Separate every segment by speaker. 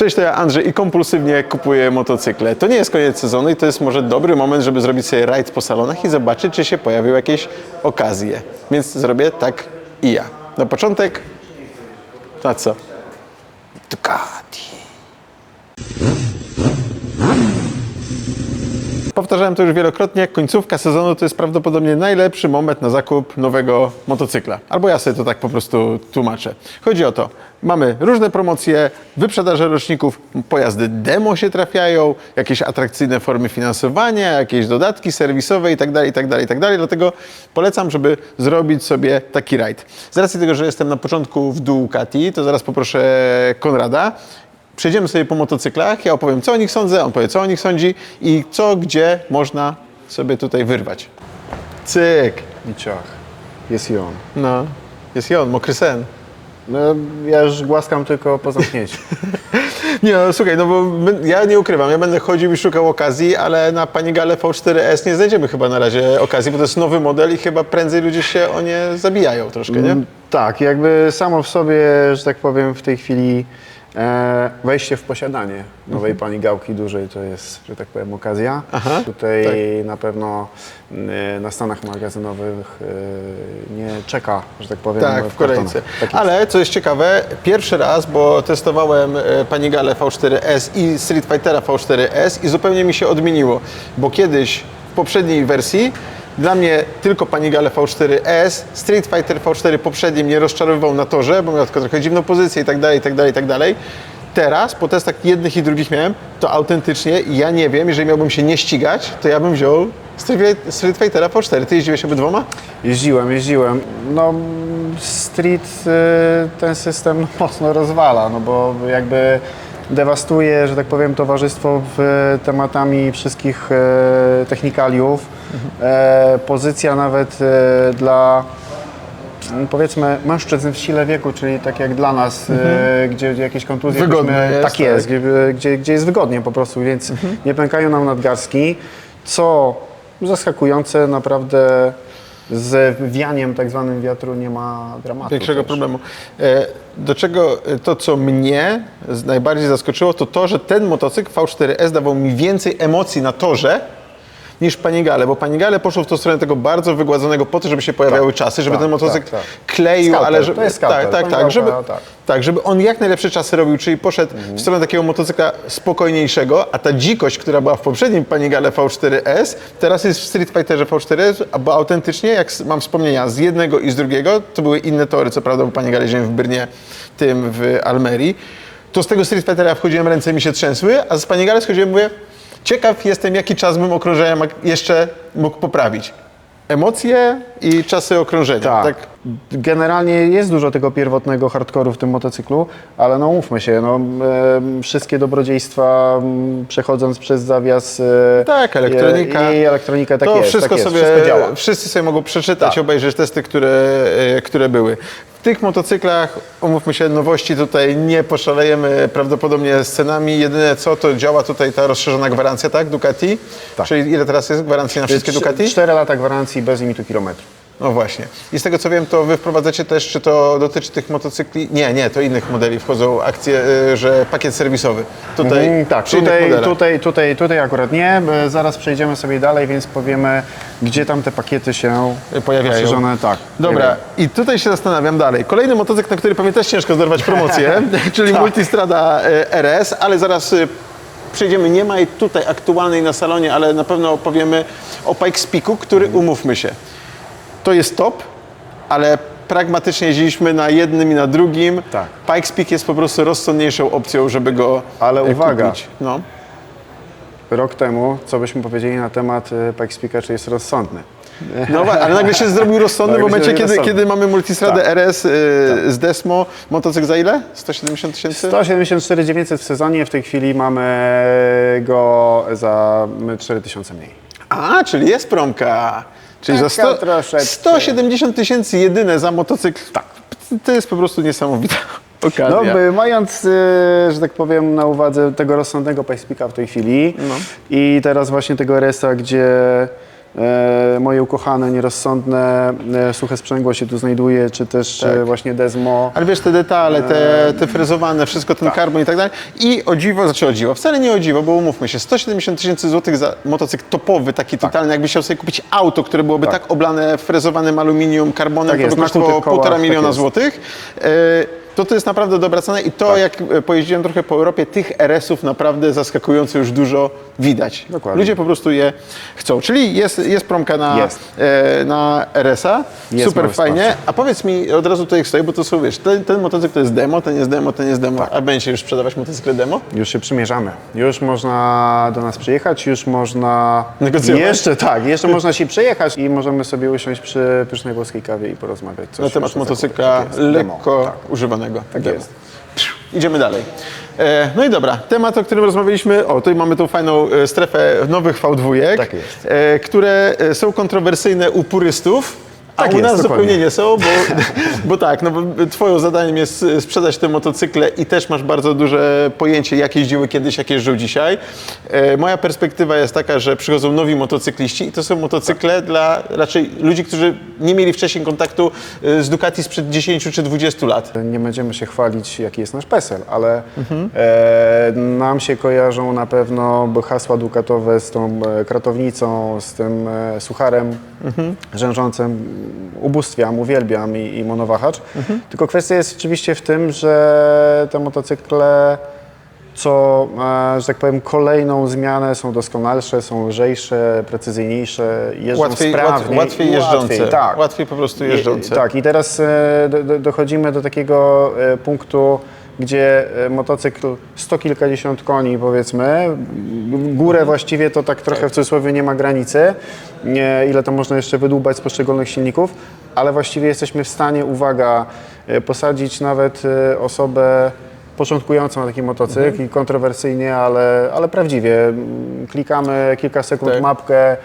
Speaker 1: Cześć, to ja Andrzej i kompulsywnie kupuję motocykle. To nie jest koniec sezonu i to jest może dobry moment, żeby zrobić sobie rajd po salonach i zobaczyć, czy się pojawią jakieś okazje. Więc zrobię tak i ja. Na początek, na co? Ducati. Powtarzałem to już wielokrotnie, końcówka sezonu to jest prawdopodobnie najlepszy moment na zakup nowego motocykla. Albo ja sobie to tak po prostu tłumaczę. Chodzi o to, mamy różne promocje, wyprzedaże roczników, pojazdy demo się trafiają, jakieś atrakcyjne formy finansowania, jakieś dodatki serwisowe itd., itd., itd. Dlatego polecam, żeby zrobić sobie taki rajd. Z racji tego, że jestem na początku w Ducati, to zaraz poproszę Konrada, Przejdziemy sobie po motocyklach, ja opowiem co o nich sądzę, on powie co o nich sądzi i co, gdzie można sobie tutaj wyrwać. Cyk!
Speaker 2: I ciach. Jest i on.
Speaker 1: No, jest i on, mokry sen.
Speaker 2: No, ja już głaskam tylko po zamknięciu.
Speaker 1: Nie no, słuchaj, no bo ja nie ukrywam, ja będę chodził i szukał okazji, ale na Panigale V4S nie znajdziemy chyba na razie okazji, bo to jest nowy model i chyba prędzej ludzie się o nie zabijają troszkę, nie?
Speaker 2: Mm, Tak, jakby samo w sobie, że tak powiem, w tej chwili e, wejście w posiadanie nowej pani gałki dużej to jest, że tak powiem, okazja.
Speaker 1: Mhm. Aha,
Speaker 2: Tutaj
Speaker 1: tak.
Speaker 2: na pewno e, na stanach magazynowych e, nie czeka, że tak powiem,
Speaker 1: Tak, w
Speaker 2: kartonach.
Speaker 1: kolejce.
Speaker 2: Tak jest.
Speaker 1: Ale co jest ciekawe, pierwszy raz, bo testowałem e, Panigale V4S i Street Fightera V4S i zupełnie mi się odmieniło, bo kiedyś w poprzedniej wersji dla mnie tylko Panigale V4S, Street Fighter V4 poprzedni mnie rozczarowywał na torze, bo miał tylko trochę dziwną pozycję i tak dalej, i tak dalej, i tak dalej. Teraz, po testach jednych i drugich miałem, to autentycznie ja nie wiem, jeżeli miałbym się nie ścigać, to ja bym wziął Street Fightera V4. Ty jeździłeś obydwoma?
Speaker 2: Jeździłem, jeździłem. No, Street y, ten system mocno rozwala, no bo jakby dewastuje, że tak powiem, towarzystwo w tematami wszystkich e, technikaliów. E, pozycja nawet e, dla mm, powiedzmy mężczyzn w sile wieku, czyli tak jak dla nas, e, gdzie jakieś kontuzje
Speaker 1: Wygodnie
Speaker 2: byśmy-
Speaker 1: jest,
Speaker 2: tak jest,
Speaker 1: tak.
Speaker 2: Gdzie, gdzie, jest wygodnie po prostu, więc nie pękają nam nadgarstki, co zaskakujące naprawdę z wianiem tak zwanym wiatru nie ma dramatu.
Speaker 1: Większego
Speaker 2: też.
Speaker 1: problemu. E, Do czego e, to, co mnie najbardziej zaskoczyło, to to, że ten motocykl V4S dawał mi więcej emocji na torze niż Panigale, bo Panigale poszło w tą stronę tego bardzo wygładzonego po to, żeby się pojawiały czasy, żeby
Speaker 2: tak,
Speaker 1: ten motocykl
Speaker 2: tak, tak.
Speaker 1: kleił,
Speaker 2: Scouter,
Speaker 1: ale że,
Speaker 2: to jest scouter,
Speaker 1: tak, tak, tak, żeby,
Speaker 2: tak.
Speaker 1: tak, żeby on jak najlepsze czasy robił, czyli poszedł
Speaker 2: Mhm.
Speaker 1: w stronę takiego motocykla spokojniejszego, a ta dzikość, która była w poprzednim Panigale V4S, teraz jest w Street Fighterze V4S, bo autentycznie, jak mam wspomnienia z jednego i z drugiego, to były inne tory, co prawda, bo Panigale jeździłem w Brnie, tym w Almerii, to z tego Street Fightera wchodziłem, ręce mi się trzęsły, a z Panigale schodziłem, mówię, ciekaw jestem, jaki czas bym okrążenia jeszcze mógł poprawić. Emocje i czasy okrążenia.
Speaker 2: Tak. Generalnie jest dużo tego pierwotnego hardkoru w tym motocyklu, ale no mówmy się, no, em, wszystkie dobrodziejstwa m, przechodząc przez zawias e,
Speaker 1: Tak, elektronika.
Speaker 2: i, i elektronika, tak
Speaker 1: to
Speaker 2: jest,
Speaker 1: wszystko
Speaker 2: tak jest,
Speaker 1: sobie,
Speaker 2: wszystko działa.
Speaker 1: wszyscy sobie mogą przeczytać,
Speaker 2: Tak.
Speaker 1: obejrzeć testy, które, e, które były. W tych motocyklach, umówmy się, nowości tutaj nie poszalejemy prawdopodobnie z cenami. Jedyne co, to działa tutaj ta rozszerzona gwarancja, tak, Ducati?
Speaker 2: Tak.
Speaker 1: Czyli ile teraz jest gwarancji na wszystkie Ducati?
Speaker 2: Cztery lata gwarancji bez limitu kilometrów.
Speaker 1: No właśnie. I z tego co wiem, to wy wprowadzacie też, czy to dotyczy tych motocykli? Nie, nie, to innych modeli wchodzą akcje, y, że pakiet serwisowy. Tutaj,
Speaker 2: Mm, tak,
Speaker 1: przy innych
Speaker 2: tutaj,
Speaker 1: modelach.
Speaker 2: tutaj, tutaj, tutaj akurat nie. e, Zaraz przejdziemy sobie dalej, więc powiemy, gdzie tam te pakiety się
Speaker 1: pojawiają.
Speaker 2: rozszerzone. Tak.
Speaker 1: Dobra, i tutaj się zastanawiam dalej. Kolejny motocykl, na który pewnie też ciężko zderwać promocję, czyli
Speaker 2: Tak.
Speaker 1: Multistrada e, RS, ale zaraz e, przejdziemy. Nie ma jej tutaj aktualnej na salonie, ale na pewno opowiemy o Pikes Peaku, który umówmy się. To jest top, ale pragmatycznie jeździliśmy na jednym i na drugim.
Speaker 2: Tak.
Speaker 1: Pikes Peak jest po prostu rozsądniejszą opcją, żeby go
Speaker 2: Ale
Speaker 1: e,
Speaker 2: uwaga.
Speaker 1: kupić. No.
Speaker 2: Rok temu, co byśmy powiedzieli na temat e, Pikes Peaka, czy jest rozsądny.
Speaker 1: No wa- ale nagle się zrobił rozsądny w
Speaker 2: Nagle się
Speaker 1: momencie,
Speaker 2: zrobił
Speaker 1: kiedy,
Speaker 2: rozsądny.
Speaker 1: kiedy mamy Multistradę
Speaker 2: Tak.
Speaker 1: RS y, z Desmo. Motocykl za ile? 170 tysięcy?
Speaker 2: 174 900 w sezonie, w tej chwili mamy go za 4000 mniej.
Speaker 1: A, czyli jest promka. Czyli za
Speaker 2: Taka
Speaker 1: 100,
Speaker 2: troszeczkę.
Speaker 1: 170 tysięcy jedyne za motocykl. Tak. To jest po prostu niesamowita okazja.
Speaker 2: No, by, mając, e, że tak powiem, na uwadze tego rozsądnego Pikes Peaka w tej chwili
Speaker 1: No.
Speaker 2: i teraz właśnie tego RS-a, gdzie moje ukochane, nierozsądne, e, suche sprzęgło się tu znajduje, czy też e, właśnie Desmo.
Speaker 1: Ale wiesz, te detale, te, te frezowane, wszystko, ten karbon i tak dalej. I o dziwo, znaczy o dziwo, wcale nie o dziwo, bo umówmy się, 170 tysięcy złotych za motocykl topowy, taki totalny, jakbyś chciał sobie kupić auto, które byłoby tak, oblane frezowanym aluminium, karbonem,
Speaker 2: Tak
Speaker 1: to by kosztowało półtora
Speaker 2: tak
Speaker 1: miliona
Speaker 2: jest.
Speaker 1: złotych. E, to to jest naprawdę dobra cena i to,
Speaker 2: Tak.
Speaker 1: jak e, pojeździłem trochę po Europie, tych RS-ów naprawdę zaskakująco już dużo widać.
Speaker 2: Dokładnie.
Speaker 1: Ludzie po prostu je chcą. Czyli jest, jest promka na,
Speaker 2: Jest.
Speaker 1: e, na RS-a,
Speaker 2: Jest
Speaker 1: super fajnie.
Speaker 2: wsparcie.
Speaker 1: A powiedz mi od razu tutaj stoi, bo to są, wiesz, ten, ten motocykl to jest demo, ten jest demo, ten jest demo. A będzie już sprzedawać motocykle demo?
Speaker 2: Już się przymierzamy. Już można do nas przyjechać, już można.
Speaker 1: Negocjować?
Speaker 2: Jeszcze tak, jeszcze można się przejechać i możemy sobie usiąść przy pysznej włoskiej kawie i porozmawiać. Coś
Speaker 1: Na temat
Speaker 2: już o
Speaker 1: motocykla
Speaker 2: zakupach. Tak jest. Demo,
Speaker 1: lekko
Speaker 2: tak.
Speaker 1: używanego.
Speaker 2: Tak
Speaker 1: Demo.
Speaker 2: jest.
Speaker 1: Idziemy dalej. E, no i dobra, temat, o którym rozmawialiśmy, o tutaj mamy tą fajną e, strefę nowych V2,
Speaker 2: Tak jest.
Speaker 1: e, które są kontrowersyjne u purystów. A
Speaker 2: Tak
Speaker 1: u nas zupełnie nie są, bo, bo tak, no bo twoją zadaniem jest sprzedać te motocykle i też masz bardzo duże pojęcie, jak jeździły kiedyś, jak jeżdżą dzisiaj. E, moja perspektywa jest taka, że przychodzą nowi motocykliści i to są motocykle dla raczej ludzi, którzy nie mieli wcześniej kontaktu e, z Ducati sprzed 10 czy 20 lat.
Speaker 2: Nie będziemy się chwalić, jaki jest nasz PESEL, ale
Speaker 1: Mhm.
Speaker 2: e, nam się kojarzą na pewno hasła dukatowe z tą e, kratownicą, z tym e, sucharem
Speaker 1: Mhm.
Speaker 2: rzężącym. Ubóstwiam, uwielbiam i, i monowahacz.
Speaker 1: Mhm.
Speaker 2: Tylko kwestia jest oczywiście w tym, że te motocykle co, e, że tak powiem, kolejną zmianę są doskonalsze, są lżejsze, precyzyjniejsze, jeżdżą
Speaker 1: Łatwiej,
Speaker 2: sprawniej.
Speaker 1: łatwiej, jeżdżące.
Speaker 2: Łatwiej, tak.
Speaker 1: Łatwiej po prostu jeżdżące.
Speaker 2: I, tak, i teraz e, do, do, dochodzimy do takiego e, punktu, gdzie e, motocykl sto kilkadziesiąt koni powiedzmy, górę właściwie to tak trochę w cudzysłowie nie ma granicy, nie, ile to można jeszcze wydłubać z poszczególnych silników, ale właściwie jesteśmy w stanie, uwaga, e, posadzić nawet e, osobę początkującą na taki motocykl
Speaker 1: Mhm.
Speaker 2: i kontrowersyjnie, ale, ale prawdziwie. Mm, Klikamy kilka sekund
Speaker 1: Tak.
Speaker 2: mapkę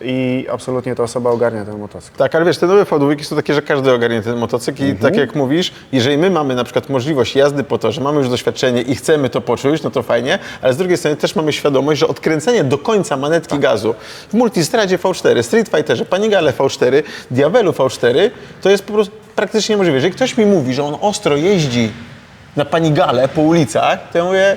Speaker 2: i absolutnie ta osoba ogarnia ten motocykl.
Speaker 1: Tak, ale wiesz, te nowe V2 są takie, że każdy ogarnie ten motocykl i
Speaker 2: Mhm.
Speaker 1: tak jak mówisz, jeżeli my mamy na przykład możliwość jazdy po torze, mamy już doświadczenie i chcemy to poczuć, no to fajnie, ale z drugiej strony też mamy świadomość, że odkręcenie do końca manetki
Speaker 2: Tak.
Speaker 1: gazu w Multistradzie V4, Street Fighterze, Panigale V4, Diavelu V4, to jest po prostu praktycznie niemożliwe. Jeżeli ktoś mi mówi, że on ostro jeździ na Panigale po ulicach, to ja mówię...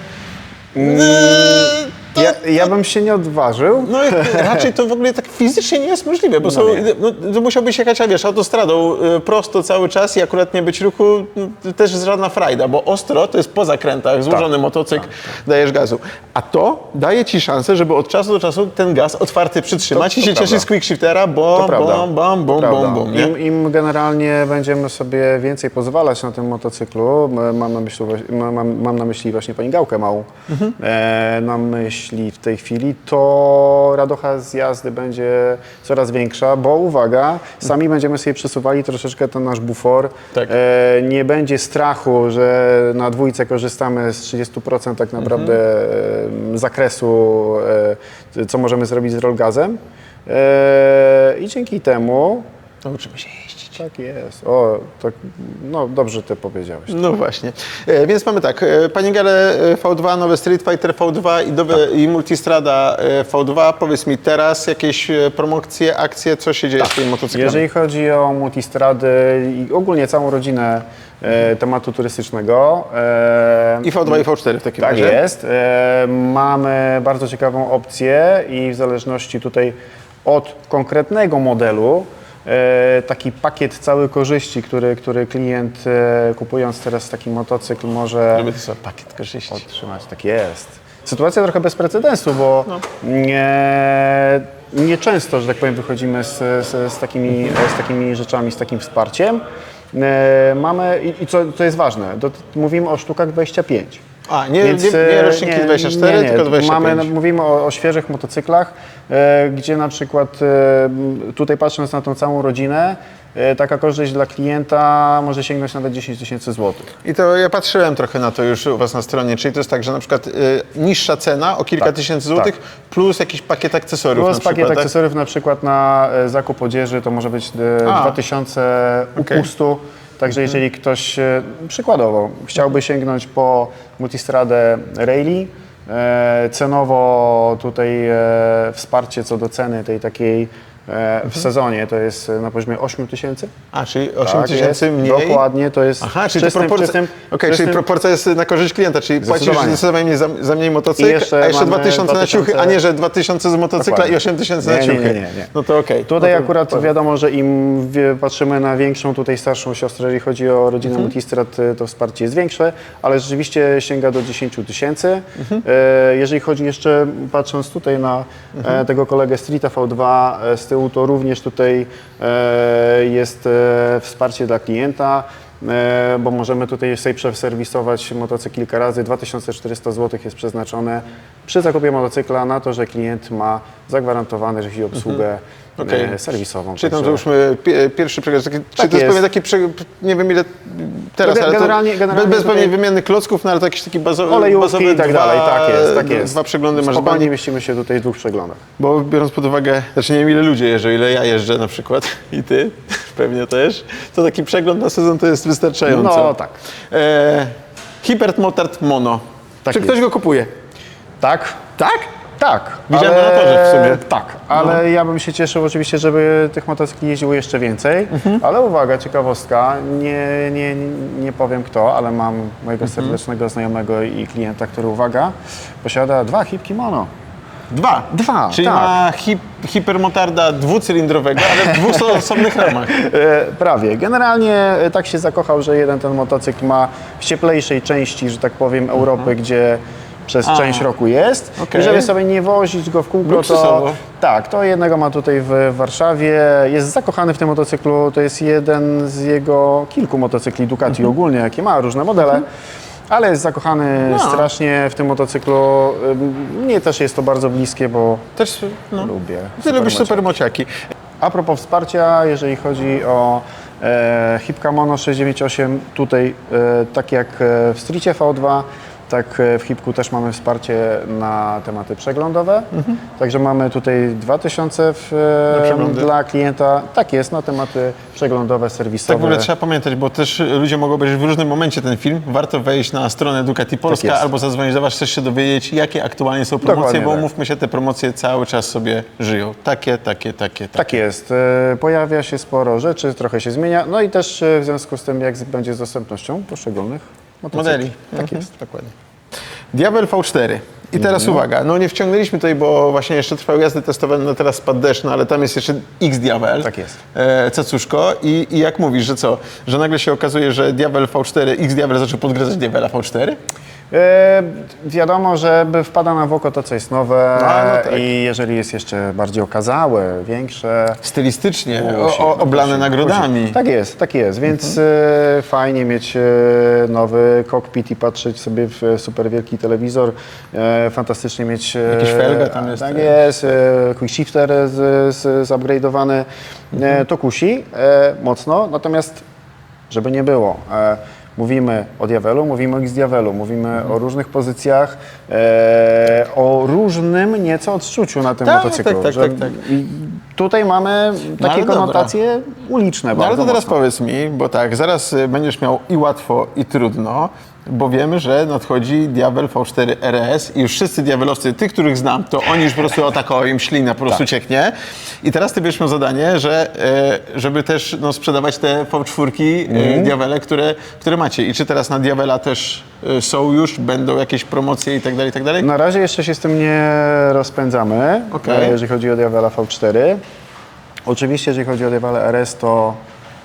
Speaker 2: Mm.
Speaker 1: "Eee, to-
Speaker 2: Ja, ja bym się nie odważył.
Speaker 1: no i raczej to w ogóle tak fizycznie nie jest możliwe, bo są,
Speaker 2: nie.
Speaker 1: no, to musiałbyś jechać, a wiesz, autostradą y, prosto cały czas i akurat nie być ruchu, no, to też jest żadna frajda, bo ostro to jest po zakrętach, złożony motocykl, dajesz gazu. A to daje ci szansę, żeby od czasu do czasu ten gaz otwarty przytrzymać
Speaker 2: To-
Speaker 1: i
Speaker 2: to
Speaker 1: się
Speaker 2: prawda.
Speaker 1: cieszyć z quickshiftera,
Speaker 2: To
Speaker 1: bom,
Speaker 2: prawda.
Speaker 1: bom, bom, bom,
Speaker 2: To prawda.
Speaker 1: bom, bom, nie?
Speaker 2: Im, Im generalnie będziemy sobie więcej pozwalać na tym motocyklu, mam na myśli, mam, mam na myśli właśnie pani gałkę małą,
Speaker 1: Mhm.
Speaker 2: e, na myśli w tej chwili, to radocha z jazdy będzie coraz większa, bo uwaga, sami będziemy sobie przesuwali troszeczkę ten nasz bufor.
Speaker 1: Tak.
Speaker 2: E, nie będzie strachu, że na dwójce korzystamy z 30% tak naprawdę e, zakresu, e, co możemy zrobić z rollgazem. E, I dzięki temu
Speaker 1: Nauczymy się.
Speaker 2: Tak jest. O, tak, no dobrze ty powiedziałeś.
Speaker 1: No właśnie. E, więc mamy tak, e, Panigale e, V2, nowy Street Fighter V2 i, nowe,
Speaker 2: Tak.
Speaker 1: i Multistrada e, V2. Powiedz mi teraz jakieś e, promocje, akcje, co się dzieje z tymi motocyklami?
Speaker 2: Tak. Jeżeli chodzi o multistrady i ogólnie całą rodzinę e, tematu turystycznego. E,
Speaker 1: I V2 i V4 w takim
Speaker 2: Tak
Speaker 1: razie?
Speaker 2: jest. E, mamy bardzo ciekawą opcję i w zależności tutaj od konkretnego modelu taki pakiet cały korzyści, który, który klient e, kupując teraz taki motocykl może
Speaker 1: to pakiet korzyści.
Speaker 2: otrzymać. Tak jest. Sytuacja trochę bez precedensu, bo nie, nie często, że tak powiem, wychodzimy z, z, z, takimi, z takimi rzeczami, z takim wsparciem. E, mamy, i, i co, co jest ważne, to, mówimy o sztukach 25.
Speaker 1: A, nie,
Speaker 2: Więc,
Speaker 1: nie, nie
Speaker 2: e,
Speaker 1: roczniki 24, tylko 25.
Speaker 2: Mamy, mówimy o, o świeżych motocyklach, e, gdzie na przykład e, tutaj patrząc na tą całą rodzinę, e, taka korzyść dla klienta może sięgnąć nawet 10 tysięcy złotych.
Speaker 1: I to ja patrzyłem trochę na to już u Was na stronie, czyli to jest tak, że na przykład y, niższa cena o kilka
Speaker 2: Tak,
Speaker 1: tysięcy złotych plus jakiś pakiet akcesoriów
Speaker 2: Plus
Speaker 1: na
Speaker 2: pakiet
Speaker 1: przykład, tak?
Speaker 2: akcesoriów na przykład na e, zakup odzieży to może być e,
Speaker 1: A.
Speaker 2: 2000
Speaker 1: Okej.
Speaker 2: upustu. Także jeżeli ktoś e, przykładowo chciałby sięgnąć po multistradę Rayleigh, E, cenowo tutaj e, wsparcie co do ceny tej takiej w sezonie to jest na poziomie 8 tysięcy.
Speaker 1: A, czyli 8
Speaker 2: Tak
Speaker 1: tysięcy
Speaker 2: jest,
Speaker 1: mniej?
Speaker 2: Dokładnie, to jest
Speaker 1: Aha, czyli
Speaker 2: czystym,
Speaker 1: proporcja,
Speaker 2: czystym,
Speaker 1: czyli
Speaker 2: czystym-
Speaker 1: proporcja jest na korzyść klienta, czyli płacisz
Speaker 2: Zdecydowanie.
Speaker 1: zdecydowanie mniej za, za mniej motocykl,
Speaker 2: jeszcze
Speaker 1: a jeszcze
Speaker 2: mamy
Speaker 1: 2000 na
Speaker 2: 2000
Speaker 1: ciuchy, a nie, że 2000 z motocykla
Speaker 2: Dokładnie.
Speaker 1: i 8000 na
Speaker 2: Nie, nie,
Speaker 1: ciuchy.
Speaker 2: nie, nie, nie.
Speaker 1: No to okej.
Speaker 2: Tutaj
Speaker 1: no to,
Speaker 2: akurat wiadomo, że im patrzymy na większą tutaj starszą siostrę, jeżeli chodzi o rodzinę
Speaker 1: Mhm.
Speaker 2: Multistrat, y, to wsparcie jest większe, ale rzeczywiście sięga do 10 tysięcy.
Speaker 1: Mhm.
Speaker 2: E, Jeżeli chodzi jeszcze, patrząc tutaj na
Speaker 1: Mhm.
Speaker 2: e, tego kolegę Streeta V2 e, z tyłu, to również tutaj e, jest e, wsparcie dla klienta. e, Bo możemy tutaj sobie przeserwisować motocykl kilka razy. 2400 zł jest przeznaczone przy zakupie motocykla na to, że klient ma zagwarantowane, że obsługę
Speaker 1: Mhm. Okej.
Speaker 2: e, serwisową.
Speaker 1: Czyli tam
Speaker 2: Także-
Speaker 1: załóżmy pie, pierwszy przegląd. Taki, czy
Speaker 2: Tak
Speaker 1: to jest pewnie taki, prze, nie wiem ile teraz,
Speaker 2: Ge-
Speaker 1: ale
Speaker 2: generalnie- generalnie
Speaker 1: bez, bez pewnej wymiany klocków, no ale to jakiś taki bazo,
Speaker 2: Olejówki
Speaker 1: bazowy
Speaker 2: i tak
Speaker 1: dwa,
Speaker 2: dalej, tak jest, tak jest.
Speaker 1: Dwa przeglądy masz
Speaker 2: Spokojnie mieścimy się tutaj w dwóch przeglądach.
Speaker 1: bo biorąc pod uwagę, znaczy nie wiem ile ludzie jeżdżą, ile ja jeżdżę na przykład i ty pewnie też, to taki przegląd na sezon to jest wystarczająco.
Speaker 2: No tak.
Speaker 1: E, Hipert Motard Mono.
Speaker 2: Tak
Speaker 1: Czy
Speaker 2: jest.
Speaker 1: ktoś go kupuje?
Speaker 2: Tak?
Speaker 1: Tak?
Speaker 2: Tak.
Speaker 1: Widziałem na torze w sumie.
Speaker 2: Tak, ale ja bym się cieszył oczywiście, żeby tych motocykli jeździło jeszcze więcej. Ale uwaga, ciekawostka, nie, nie, nie powiem kto, ale mam mojego serdecznego znajomego i klienta, który, uwaga, posiada dwa hipki mono.
Speaker 1: Dwa.
Speaker 2: Dwa,
Speaker 1: Czyli
Speaker 2: tak.
Speaker 1: ma hip, hipermotarda dwucylindrowego, ale w dwóch osobnych ramach.
Speaker 2: E, prawie. Generalnie e, tak się zakochał, że jeden ten motocykl ma w cieplejszej części, że tak powiem, Europy, gdzie przez
Speaker 1: A.
Speaker 2: część roku jest.
Speaker 1: Okej.
Speaker 2: I żeby sobie nie wozić go w kółko, to
Speaker 1: Luksusowo.
Speaker 2: tak, to jednego ma tutaj w Warszawie. Jest zakochany w tym motocyklu. To jest jeden z jego kilku motocykli Ducati
Speaker 1: Mhm.
Speaker 2: ogólnie, jakie ma, różne modele. Ale jest zakochany
Speaker 1: No.
Speaker 2: strasznie w tym motocyklu. Mnie też jest to bardzo bliskie, bo
Speaker 1: Też, no.
Speaker 2: lubię.
Speaker 1: Ty lubisz
Speaker 2: supermociaki.
Speaker 1: supermociaki.
Speaker 2: A propos wsparcia, jeżeli chodzi o e, Hipka Mono 698, tutaj e, tak jak e, w Streetie V2, tak e, w Hipku też mamy wsparcie na tematy przeglądowe. Także mamy tutaj 2000 w,
Speaker 1: Mhm.
Speaker 2: E, dla klienta. Tak jest, na tematy przeglądowe, serwisowe.
Speaker 1: Tak w ogóle trzeba pamiętać, bo też ludzie mogą obejrzeć w różnym momencie ten film. Warto wejść na stronę Ducati Polska
Speaker 2: jest.
Speaker 1: albo zadzwonić do Was, chcesz się dowiedzieć, jakie aktualnie są promocje,
Speaker 2: Dokładnie
Speaker 1: bo
Speaker 2: tak.
Speaker 1: umówmy się, te promocje cały czas sobie żyją. Takie, takie, takie, takie.
Speaker 2: Tak jest. E, Pojawia się sporo rzeczy, trochę się zmienia. No i też w związku z tym, jak będzie z dostępnością poszczególnych motocykli.
Speaker 1: Modeli.
Speaker 2: Tak
Speaker 1: Mhm,
Speaker 2: jest.
Speaker 1: Dokładnie. Diabel V4. I teraz
Speaker 2: Mhm.
Speaker 1: uwaga, no nie wciągnęliśmy tutaj, bo właśnie jeszcze trwały jazdy testowe, no teraz spadł deszcz, no ale tam jest jeszcze X Diabel.
Speaker 2: Tak jest.
Speaker 1: E, cacuszko. I, I jak mówisz, że co? Że nagle się okazuje, że Diabel V4, X Diabel zaczął podgryzać Diabela V4?
Speaker 2: E, wiadomo, że wpada nam w oko to, co jest nowe
Speaker 1: No, no tak.
Speaker 2: i jeżeli jest jeszcze bardziej okazałe, większe...
Speaker 1: Stylistycznie, o, o, oblane nagrodami.
Speaker 2: Tak jest, tak jest, więc
Speaker 1: Mhm.
Speaker 2: e, fajnie mieć e, nowy kokpit i patrzeć sobie w super wielki telewizor. Fantastycznie mieć... E,
Speaker 1: Jakiś felga tam jest,
Speaker 2: Tak jest, e, quick shifter z, z, zupgrade'owany.
Speaker 1: Mhm.
Speaker 2: To kusi mocno, natomiast żeby nie było. E, mówimy o Diavelu, mówimy o X-Diavelu, mówimy
Speaker 1: Mhm.
Speaker 2: o różnych pozycjach, e, o różnym nieco odczuciu na tym
Speaker 1: Tak,
Speaker 2: motocyklu.
Speaker 1: tak, tak,
Speaker 2: że
Speaker 1: tak, tak.
Speaker 2: i Tutaj mamy takie
Speaker 1: ale dobra.
Speaker 2: konotacje uliczne
Speaker 1: No ale
Speaker 2: bardzo
Speaker 1: to teraz
Speaker 2: mocno.
Speaker 1: powiedz mi, bo tak, zaraz y, będziesz miał i łatwo, i trudno, bo wiemy, że nadchodzi Diabel V4 RS i już wszyscy diabelowcy, tych, których znam, to oni już po prostu o taką im ślina po prostu
Speaker 2: Tak.
Speaker 1: cieknie. I teraz ty będziesz miał zadanie, że, e, żeby też no, sprzedawać te V4
Speaker 2: Mhm.
Speaker 1: e, Diabele, które, które macie. I czy teraz na Diabela też e, są już, będą jakieś promocje i tak dalej, i tak dalej?
Speaker 2: Na razie jeszcze się z tym nie rozpędzamy,
Speaker 1: Okej.
Speaker 2: e, jeżeli chodzi o Diavela V4. Oczywiście, jeżeli chodzi o Diavela RS, to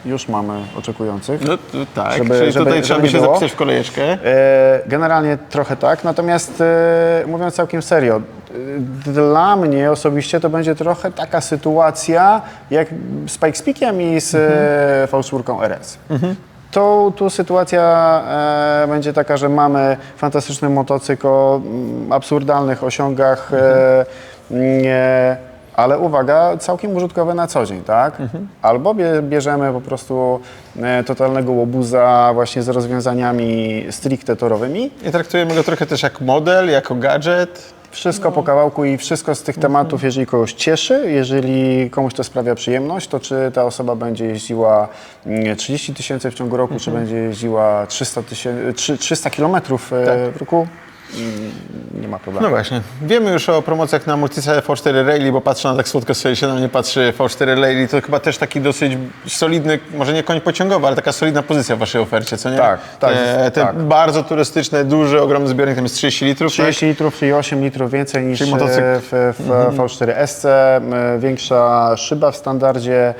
Speaker 2: już mamy oczekujących.
Speaker 1: No to, tak,
Speaker 2: Żeby-
Speaker 1: czyli
Speaker 2: żeby-
Speaker 1: tutaj trzeba by się
Speaker 2: było.
Speaker 1: zapisać w kolejeczkę.
Speaker 2: E, Generalnie trochę tak, natomiast e, mówiąc całkiem serio, e, dla mnie osobiście to będzie trochę taka sytuacja jak z Pikes Peakiem i z e, V4 RS. To tu sytuacja e, będzie taka, że mamy fantastyczny motocykl o absurdalnych osiągach, e, nie, ale uwaga, całkiem użytkowe na co dzień, tak? Albo bie, bierzemy po prostu e, totalnego łobuza właśnie z rozwiązaniami stricte torowymi,
Speaker 1: I traktujemy go trochę też jak model, jako gadżet.
Speaker 2: wszystko po kawałku i wszystko z tych tematów, jeżeli kogoś cieszy, jeżeli komuś to sprawia przyjemność, to czy ta osoba będzie jeździła mm, 30 tysięcy w ciągu roku, czy będzie jeździła 300, tysięcy, 300 kilometrów e, w roku, nie ma problemu.
Speaker 1: No właśnie. Wiemy już o promocjach na Multicell V4 Rally, bo patrzę na tak słodko sobie się na mnie patrzy V4 Rally. To chyba też taki dosyć solidny, może nie koń pociągowy, ale taka solidna pozycja w waszej ofercie, co nie?
Speaker 2: Tak, tak,
Speaker 1: Te, te
Speaker 2: tak.
Speaker 1: bardzo turystyczne, duży, ogromny zbiornik, tam jest 30 litrów.
Speaker 2: 30 litrów, czyli 8 litrów więcej niż
Speaker 1: Czyli motocykl.
Speaker 2: e, w, w V4 SC, większa szyba w standardzie,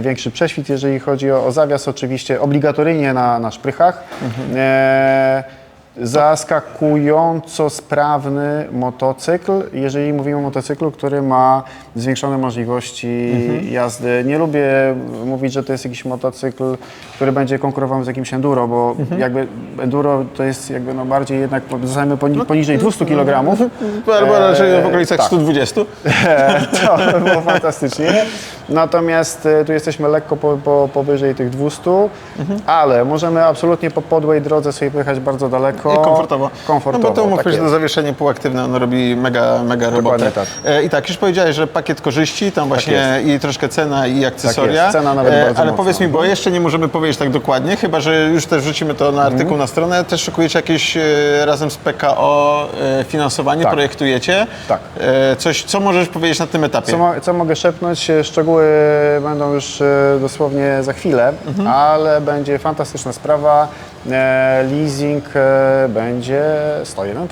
Speaker 2: większy prześwit, jeżeli chodzi o, o zawias, oczywiście obligatoryjnie na, na szprychach. E, zaskakująco sprawny motocykl, jeżeli mówimy o motocyklu, który ma zwiększone możliwości jazdy. Nie lubię mówić, że to jest jakiś motocykl, który będzie konkurował z jakimś enduro, bo jakby enduro to jest jakby no bardziej jednak, zostajemy poni- poniżej 200 kg.
Speaker 1: Albo raczej w okolicach
Speaker 2: tak.
Speaker 1: 120.
Speaker 2: to by było fantastycznie. Natomiast e, tu jesteśmy lekko po, po, powyżej tych 200, ale możemy absolutnie po podłej drodze sobie pojechać bardzo daleko.
Speaker 1: I komfortowo.
Speaker 2: Komfortowo,
Speaker 1: No bo to umówmy
Speaker 2: tak
Speaker 1: się, to
Speaker 2: jest.
Speaker 1: zawieszenie półaktywne, ono robi mega, mega robotę.
Speaker 2: tak.
Speaker 1: E, I tak, już powiedziałeś, że pakiet korzyści, tam właśnie i troszkę cena i akcesoria.
Speaker 2: jest. Cena nawet
Speaker 1: E,
Speaker 2: bardzo
Speaker 1: Ale
Speaker 2: mocno.
Speaker 1: powiedz mi, bo jeszcze nie możemy powiedzieć tak dokładnie, chyba że już też wrzucimy to na artykuł
Speaker 2: Mhm.
Speaker 1: na stronę. Też szykujecie jakieś e, razem z PKO e, finansowanie,
Speaker 2: Tak.
Speaker 1: projektujecie.
Speaker 2: Tak.
Speaker 1: E, Coś, co możesz powiedzieć na tym etapie?
Speaker 2: Co, mo- co mogę szepnąć? E, Szczegóły będą już e, dosłownie za chwilę,
Speaker 1: Mhm.
Speaker 2: ale będzie fantastyczna sprawa. E, leasing e, będzie 101%.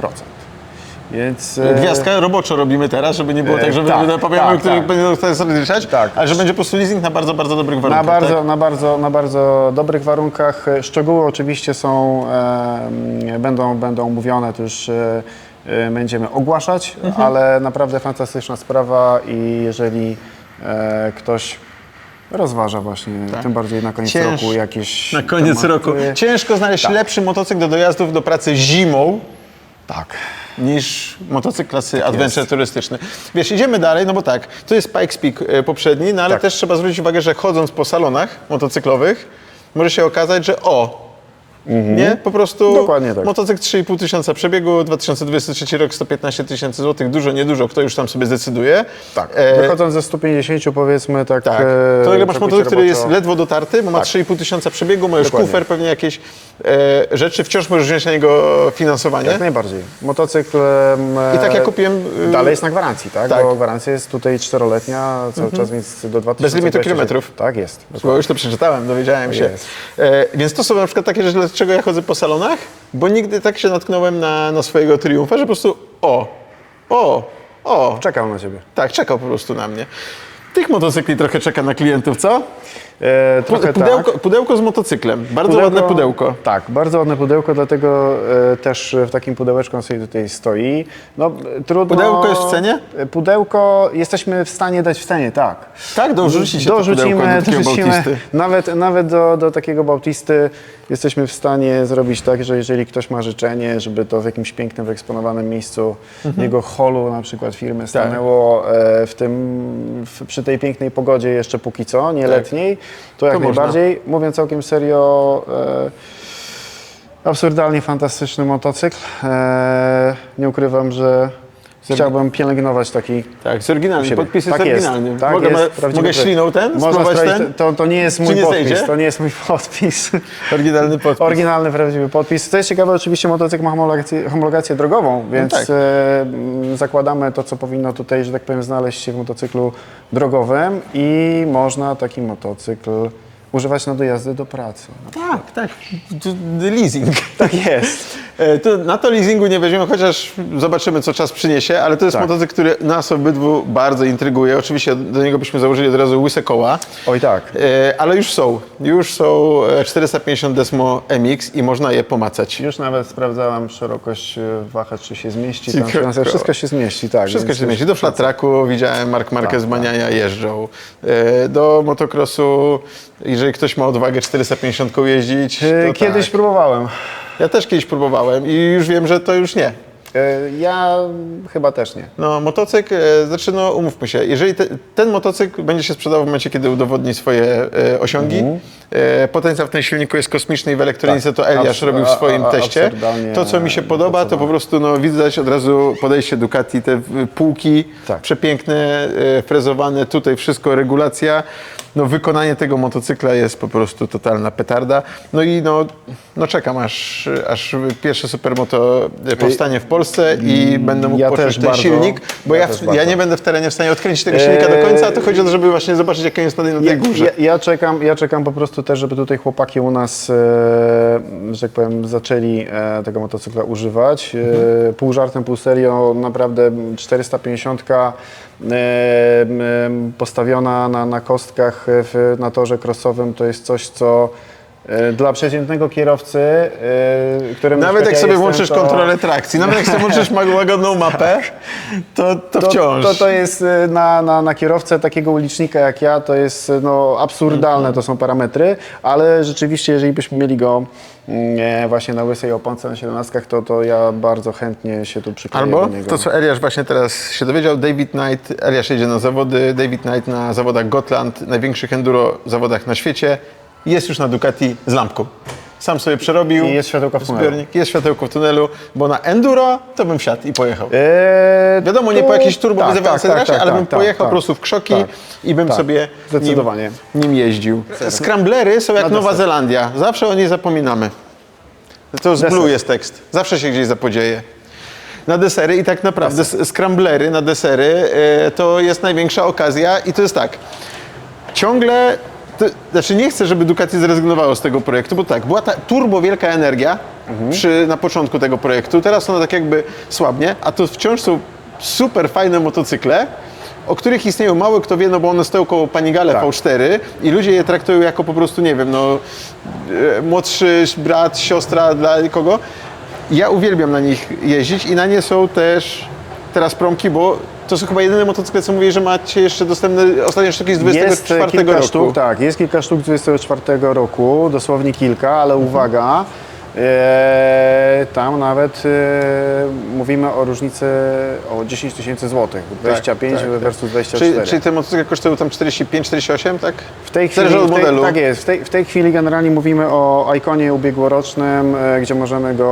Speaker 2: Więc, e,
Speaker 1: Gwiazdka roboczo robimy teraz, żeby nie było tak, że
Speaker 2: tak,
Speaker 1: napawiamy,
Speaker 2: tak,
Speaker 1: których
Speaker 2: tak.
Speaker 1: będzie sobie rozliczać,
Speaker 2: Tak.
Speaker 1: ale że będzie po prostu leasing na bardzo, bardzo dobrych
Speaker 2: Na
Speaker 1: warunkach.
Speaker 2: bardzo,
Speaker 1: tak?
Speaker 2: na, bardzo, na bardzo dobrych warunkach. Szczegóły oczywiście są, e, będą, będą mówione, to już e, będziemy ogłaszać,
Speaker 1: Mhm.
Speaker 2: ale naprawdę fantastyczna sprawa i jeżeli e, ktoś rozważa właśnie, tym bardziej na koniec
Speaker 1: Tak. Cięż-
Speaker 2: roku jakieś
Speaker 1: Na koniec
Speaker 2: tematy.
Speaker 1: roku. Ciężko znaleźć
Speaker 2: Tak.
Speaker 1: lepszy motocykl do dojazdów do pracy zimą
Speaker 2: Tak.
Speaker 1: niż motocykl klasy adventure turystyczny. Wiesz, idziemy dalej, no bo tak, to jest Pikes Peak e, poprzedni, no ale
Speaker 2: Tak.
Speaker 1: też trzeba zwrócić uwagę, że chodząc po salonach motocyklowych, może się okazać, że o, nie? Po prostu
Speaker 2: Mhm. Dokładnie tak.
Speaker 1: motocykl 3,5 tysiąca przebiegu, 2023 rok 115 tysięcy złotych, dużo, niedużo, kto już tam sobie zdecyduje.
Speaker 2: Tak.
Speaker 1: E,
Speaker 2: Wychodząc ze 150 powiedzmy tak.
Speaker 1: tak.
Speaker 2: e,
Speaker 1: To jak masz motocykl, który jest ledwo dotarty, bo ma 3,5 tysiąca przebiegu, ma już
Speaker 2: Dokładnie.
Speaker 1: kufer, pewnie jakieś e, rzeczy, wciąż możesz wziąć na niego finansowanie.
Speaker 2: Jak najbardziej. Motocykl. em,
Speaker 1: I tak jak kupiłem... y,
Speaker 2: Dalej jest na gwarancji, tak?
Speaker 1: tak.
Speaker 2: Bo gwarancja jest tutaj czteroletnia, cały czas, więc do 2000.
Speaker 1: Bez limitu kilometrów.
Speaker 2: Tak jest.
Speaker 1: Bo już to przeczytałem, dowiedziałem się. E, więc to są na przykład takie rzeczy, dlaczego ja chodzę po salonach, bo nigdy tak się natknąłem na, na swojego triumfa, że po prostu o, o, o.
Speaker 2: Czekam na ciebie.
Speaker 1: Tak, czekał po prostu na mnie. Tych motocykli trochę czeka na klientów, co?
Speaker 2: E, trochę
Speaker 1: Pudełko,
Speaker 2: tak.
Speaker 1: pudełko z motocyklem. Bardzo ładne pudełko.
Speaker 2: Tak, bardzo ładne pudełko, dlatego e, też w takim pudełeczku on sobie tutaj stoi. No, trudno...
Speaker 1: Pudełko jest w cenie?
Speaker 2: Pudełko jesteśmy w stanie dać w cenie, tak.
Speaker 1: Tak, pudełko
Speaker 2: Dorzucimy,
Speaker 1: do
Speaker 2: dorzucimy nawet, nawet do, do takiego bautisty jesteśmy w stanie zrobić tak, że jeżeli ktoś ma życzenie, żeby to w jakimś pięknym, wyeksponowanym miejscu
Speaker 1: Mhm.
Speaker 2: jego holu na przykład
Speaker 1: Tak.
Speaker 2: firmy stanęło e, w tym, w, przy tej pięknej pogodzie jeszcze póki co, nie letniej, to jak.
Speaker 1: To można.
Speaker 2: najbardziej. Mówiąc całkiem serio, e, absurdalnie fantastyczny motocykl. E, nie ukrywam, że chciałbym pielęgnować taki
Speaker 1: Tak, z oryginalnym. Podpis jest
Speaker 2: Tak jest,
Speaker 1: oryginalny.
Speaker 2: tak
Speaker 1: mogę
Speaker 2: jest,
Speaker 1: ma- mogę śliną ten?
Speaker 2: Można sprawdzić,
Speaker 1: ten?
Speaker 2: To, to nie jest mój
Speaker 1: nie
Speaker 2: podpis,
Speaker 1: zejdzie?
Speaker 2: to nie jest mój podpis.
Speaker 1: Oryginalny podpis.
Speaker 2: Oryginalny, prawdziwy podpis. Co jest ciekawe, oczywiście motocykl ma homologację, homologację drogową, więc
Speaker 1: tak.
Speaker 2: e, zakładamy to, co powinno tutaj, że tak powiem, znaleźć się w motocyklu drogowym i można taki motocykl używać na dojazdy do pracy.
Speaker 1: Tak, tak. Leasing.
Speaker 2: Tak jest.
Speaker 1: E, To na to leasingu nie weźmiemy, chociaż zobaczymy, co czas przyniesie, ale to jest
Speaker 2: Tak.
Speaker 1: motocykl, który nas obydwu bardzo intryguje. Oczywiście do niego byśmy założyli od razu łyse koła,
Speaker 2: Oj tak.
Speaker 1: e, ale już są. Już są e, 450 Desmo MX i można je pomacać.
Speaker 2: Już nawet sprawdzałem szerokość e, wahacz, czy się zmieści. Tam,
Speaker 1: Ciekawe.
Speaker 2: wszystko się zmieści, tak.
Speaker 1: Wszystko
Speaker 2: więc
Speaker 1: się
Speaker 2: już-
Speaker 1: zmieści. Do flat tracku widziałem, Mark Marquez
Speaker 2: Tak,
Speaker 1: Baniaja jeżdżą. E, Do motocrossu, jeżeli ktoś ma odwagę 450 jeździć, to
Speaker 2: E, Kiedyś
Speaker 1: tak.
Speaker 2: próbowałem.
Speaker 1: Ja też kiedyś próbowałem i już wiem, że to już nie.
Speaker 2: E, Ja chyba też nie.
Speaker 1: No, motocykl, e, znaczy no umówmy się, jeżeli te, ten motocykl będzie się sprzedawał w momencie, kiedy udowodni swoje e, osiągi, e, potencjał w tym silniku jest kosmiczny i w elektronice
Speaker 2: Mhm. Tak.
Speaker 1: to Eliasz
Speaker 2: Abs-
Speaker 1: robił w
Speaker 2: a-
Speaker 1: swoim
Speaker 2: a-
Speaker 1: teście.
Speaker 2: absurdalnie
Speaker 1: To, co mi się podoba, to po prostu no, widać od razu podejście Ducati, te w- półki
Speaker 2: Tak.
Speaker 1: przepiękne, e, frezowane, tutaj wszystko, regulacja. No wykonanie tego motocykla jest po prostu totalna petarda. No i no, no czekam aż, aż pierwsze supermoto powstanie w Polsce i będę mógł
Speaker 2: Ja
Speaker 1: poczuć ten
Speaker 2: bardzo,
Speaker 1: silnik, bo
Speaker 2: ja
Speaker 1: ja, w, ja nie będę w terenie w stanie odkręcić tego silnika do końca, a to chodzi o to, żeby właśnie zobaczyć, jak on jest na tej,
Speaker 2: Ja,
Speaker 1: górze.
Speaker 2: ja, ja, czekam, ja czekam po prostu też, żeby tutaj chłopaki u nas, e, że tak powiem, zaczęli e, tego motocykla używać. E, pół żartem, pół serio, naprawdę 450 e, m, postawiona na, na kostkach w, na torze crossowym to jest coś, co e, dla przeciętnego kierowcy, e, którym na
Speaker 1: Nawet jak
Speaker 2: ja
Speaker 1: sobie
Speaker 2: jestem,
Speaker 1: włączysz
Speaker 2: to-
Speaker 1: kontrolę trakcji, nawet jak sobie włączysz łagodną mapę, to, to,
Speaker 2: to,
Speaker 1: wciąż.
Speaker 2: To, to jest y, na, na, na kierowcę takiego ulicznika jak ja, to jest no, absurdalne, to są parametry, ale rzeczywiście, jeżeli byśmy mieli go mm, właśnie na łysej oponce na 17, to, to ja bardzo chętnie się tu przykleję
Speaker 1: Albo
Speaker 2: do niego.
Speaker 1: to, co Eliasz właśnie teraz się dowiedział, David Knight, Eliasz jedzie na zawody, David Knight na zawodach Gotland, największych enduro zawodach na świecie, jest już na Ducati z lampką. Sam sobie przerobił.
Speaker 2: I jest światełko w tunelu.
Speaker 1: zbiornik, Jest światełko w tunelu, bo na enduro to bym wsiadł i pojechał.
Speaker 2: Eee,
Speaker 1: Wiadomo, nie po jakiejś turbo
Speaker 2: tak, tak, tak, tak,
Speaker 1: ale bym
Speaker 2: tak,
Speaker 1: pojechał
Speaker 2: tak,
Speaker 1: po prostu w krzoki
Speaker 2: tak.
Speaker 1: i bym
Speaker 2: Tak,
Speaker 1: sobie
Speaker 2: zdecydowanie.
Speaker 1: Nim, nim jeździł. Scramblery są jak
Speaker 2: Na
Speaker 1: Nowa
Speaker 2: deser.
Speaker 1: Zelandia. Zawsze o niej zapominamy. To z
Speaker 2: Deser.
Speaker 1: Blue jest tekst. Zawsze się gdzieś zapodzieje. Na desery i tak naprawdę scramblery na desery e, to jest największa okazja i to jest tak. Ciągle, to, znaczy nie chcę, żeby Ducati zrezygnowało z tego projektu, bo tak, była ta turbo wielka energia przy, na początku tego projektu, teraz ona tak jakby słabnie, a to wciąż są super fajne motocykle, o których istnieją mało kto wie, no bo one stoją koło Panigale
Speaker 2: Tak.
Speaker 1: V4 i ludzie je traktują jako po prostu, nie wiem, no e, młodszy brat, siostra dla kogo. Ja uwielbiam na nich jeździć i na nie są też teraz promki, bo to są chyba jedyne motocykle, co mówię, że macie jeszcze dostępne, ostatnie sztuki z 24
Speaker 2: Jest e, kilka
Speaker 1: roku.
Speaker 2: sztuk, tak, jest kilka sztuk z 24 roku, dosłownie kilka, ale uwaga, tam nawet e, mówimy o różnicy o 10 tysięcy złotych, 25
Speaker 1: tak, tak.
Speaker 2: versus 24.
Speaker 1: Czyli, czyli te motocykle kosztują tam 45-48, tak?
Speaker 2: W tej chwili,
Speaker 1: Zależy od
Speaker 2: w tej,
Speaker 1: modelu.
Speaker 2: tak jest, w tej, w tej chwili generalnie mówimy o Ikonie ubiegłorocznym, e, gdzie możemy go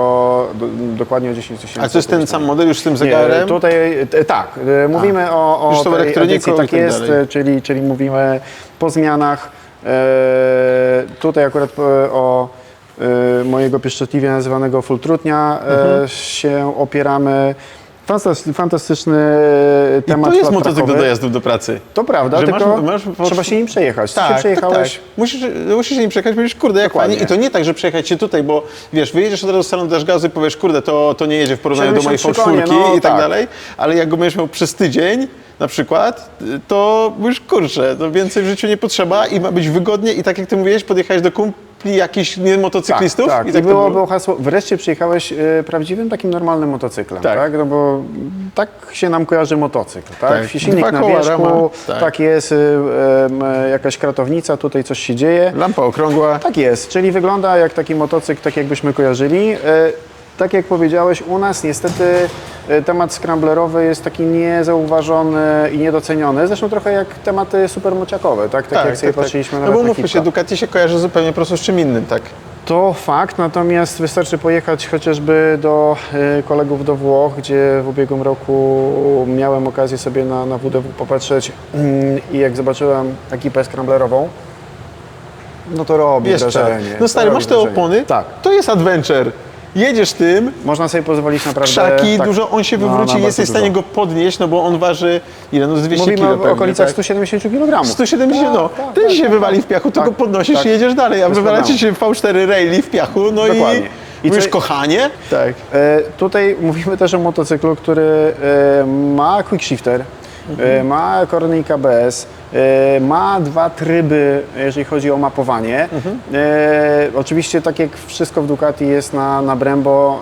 Speaker 2: do, dokładnie o 10 tysięcy.
Speaker 1: A to jest ten sam model już z tym
Speaker 2: Nie,
Speaker 1: zegarem?
Speaker 2: tutaj e, tak, e, mówimy o,
Speaker 1: Już
Speaker 2: o
Speaker 1: tą
Speaker 2: tej
Speaker 1: elektroniką
Speaker 2: tak
Speaker 1: tak
Speaker 2: jest,
Speaker 1: dalej.
Speaker 2: czyli, czyli mówimy po zmianach. Tutaj akurat o mojego pieszczotliwie nazywanego full trutnia e,
Speaker 1: Mhm.
Speaker 2: się opieramy. Fantas- Fantastyczny
Speaker 1: I
Speaker 2: temat
Speaker 1: to jest motocykl do dojazdów do pracy.
Speaker 2: To prawda,
Speaker 1: Że
Speaker 2: tylko
Speaker 1: masz- masz-
Speaker 2: trzeba się nim przejechać. Ty się
Speaker 1: Tak,
Speaker 2: przejechałeś.
Speaker 1: tak, tak. Musisz, musisz się nim przejechać, mówisz, kurde, jak
Speaker 2: Dokładnie.
Speaker 1: fajnie. I to nie tak, że przejechać się tutaj, bo wiesz, wyjedziesz od razu z salonu, dasz gazu i powiesz, kurde, to, to nie jedzie w porównaniu do mojej
Speaker 2: 73
Speaker 1: fałszurki
Speaker 2: no
Speaker 1: i tak,
Speaker 2: tak.
Speaker 1: dalej. Ale jak go będziesz miał przez tydzień, na przykład, to mówisz, kurczę, to więcej w życiu nie potrzeba i ma być wygodnie i tak jak ty mówiłeś, podjechałeś do kumpli jakichś nie motocyklistów
Speaker 2: Tak, tak.
Speaker 1: i
Speaker 2: I
Speaker 1: tak to
Speaker 2: było, było hasło, wreszcie przyjechałeś e, prawdziwym takim normalnym motocyklem, tak.
Speaker 1: Tak.
Speaker 2: No bo tak się nam kojarzy motocykl, tak?
Speaker 1: Tak.
Speaker 2: Silnik
Speaker 1: Dwa
Speaker 2: na
Speaker 1: koła,
Speaker 2: wierzchu, tak.
Speaker 1: tak.
Speaker 2: jest, em, e, jakaś kratownica, tutaj coś się dzieje.
Speaker 1: Lampa okrągła.
Speaker 2: Tak jest, czyli wygląda jak taki motocykl, tak jakbyśmy kojarzyli. E, Tak jak powiedziałeś, u nas niestety e, temat scramblerowy jest taki niezauważony i niedoceniony. Zresztą trochę jak tematy supermociakowe, tak? Tak, jak sobie patrzyliśmy
Speaker 1: No
Speaker 2: nawet
Speaker 1: bo
Speaker 2: na
Speaker 1: mówmy się. Ducati się kojarzy zupełnie po prostu z czym innym, tak?
Speaker 2: To fakt, natomiast wystarczy pojechać chociażby do e, kolegów do Włoch, gdzie w ubiegłym roku miałem okazję sobie na, na WDW popatrzeć mm, i jak zobaczyłem ekipę scramblerową, no to robi
Speaker 1: Jeszcze.
Speaker 2: wrażenie.
Speaker 1: No stary, masz te
Speaker 2: wrażenie.
Speaker 1: opony?
Speaker 2: Tak.
Speaker 1: To jest adventure. Jedziesz tym,
Speaker 2: Można sobie pozwolić naprawdę...
Speaker 1: krzaki,
Speaker 2: tak,
Speaker 1: dużo, on się
Speaker 2: no,
Speaker 1: wywróci,
Speaker 2: no,
Speaker 1: nie jesteś w stanie
Speaker 2: dużo.
Speaker 1: go podnieść, no bo on waży, ile, no z 200
Speaker 2: Mówimy
Speaker 1: kg
Speaker 2: o
Speaker 1: pewnie,
Speaker 2: okolicach
Speaker 1: tak?
Speaker 2: 170 kg.
Speaker 1: 170, no.
Speaker 2: tak,
Speaker 1: Ten
Speaker 2: tak,
Speaker 1: się
Speaker 2: tak,
Speaker 1: wywali
Speaker 2: tak.
Speaker 1: w piachu,
Speaker 2: Tak,
Speaker 1: go podnosisz
Speaker 2: tak.
Speaker 1: i jedziesz dalej, a
Speaker 2: Bez
Speaker 1: wywala ci
Speaker 2: problemu.
Speaker 1: się V4 Rally w piachu, no
Speaker 2: Dokładnie.
Speaker 1: i...
Speaker 2: I
Speaker 1: Mówisz,
Speaker 2: co-
Speaker 1: kochanie? Tak.
Speaker 2: E, tutaj mówimy też o motocyklu, który e, ma quick shifter, e, ma kornik ABS, e, ma dwa tryby, jeżeli chodzi o mapowanie. E, oczywiście tak jak wszystko w Ducati jest na, na Brembo,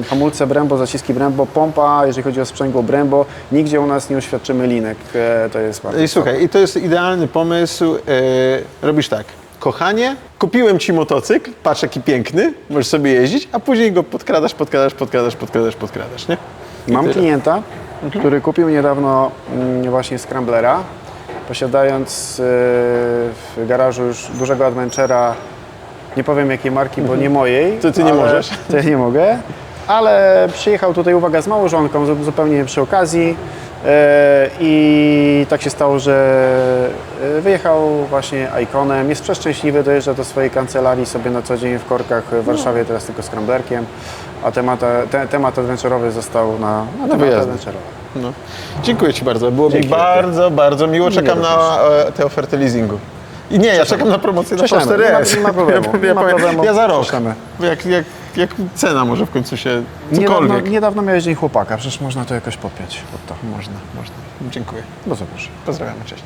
Speaker 2: e, hamulce Brembo, zaciski Brembo, pompa, jeżeli chodzi o sprzęgło Brembo, nigdzie u nas nie uświadczymy linek, e, to jest bardzo
Speaker 1: I słuchaj, i to jest idealny pomysł. E, robisz tak. Kochanie, kupiłem ci motocykl, patrz jaki piękny, możesz sobie jeździć, a później go podkradasz, podkradasz, podkradasz, podkradasz, podkradasz, nie? I
Speaker 2: Mam
Speaker 1: tyle.
Speaker 2: klienta, który kupił niedawno mm, właśnie Scramblera, posiadając e, w garażu już dużego Adventure'a, nie powiem jakiej marki, bo nie mojej.
Speaker 1: Mhm. To ty nie możesz.
Speaker 2: To ja nie mogę, ale przyjechał tutaj, uwaga, z małżonką, zu- zupełnie przy okazji e, i tak się stało, że Y, Wyjechał właśnie Iconem, jest przeszczęśliwy, dojeżdża do swojej kancelarii sobie na co dzień w korkach w Warszawie, teraz tylko z Scramblerkiem, a temat, te, temat adventurowy został na, na temat
Speaker 1: wyjazdy.
Speaker 2: adventurowy.
Speaker 1: No. Dziękuję Ci bardzo. Było
Speaker 2: Dzięki
Speaker 1: mi bardzo, bardzo miło. Czekam na e, te oferty leasingu. I nie, ja czekam na promocję na
Speaker 2: Prześlemy.
Speaker 1: P4S.
Speaker 2: Nie ma- nie ma problemu.
Speaker 1: Ja,
Speaker 2: Nie ma
Speaker 1: powiem,
Speaker 2: problemu.
Speaker 1: ja za rok.
Speaker 2: Prześlemy.
Speaker 1: Jak, jak, jak cena może w końcu się
Speaker 2: Niedawno,
Speaker 1: cokolwiek.
Speaker 2: niedawno miałeś Dzień Chłopaka, przecież można to jakoś popiąć pod to.
Speaker 1: Można, można. Dziękuję.
Speaker 2: Bardzo proszę.
Speaker 1: Pozdrawiam, cześć.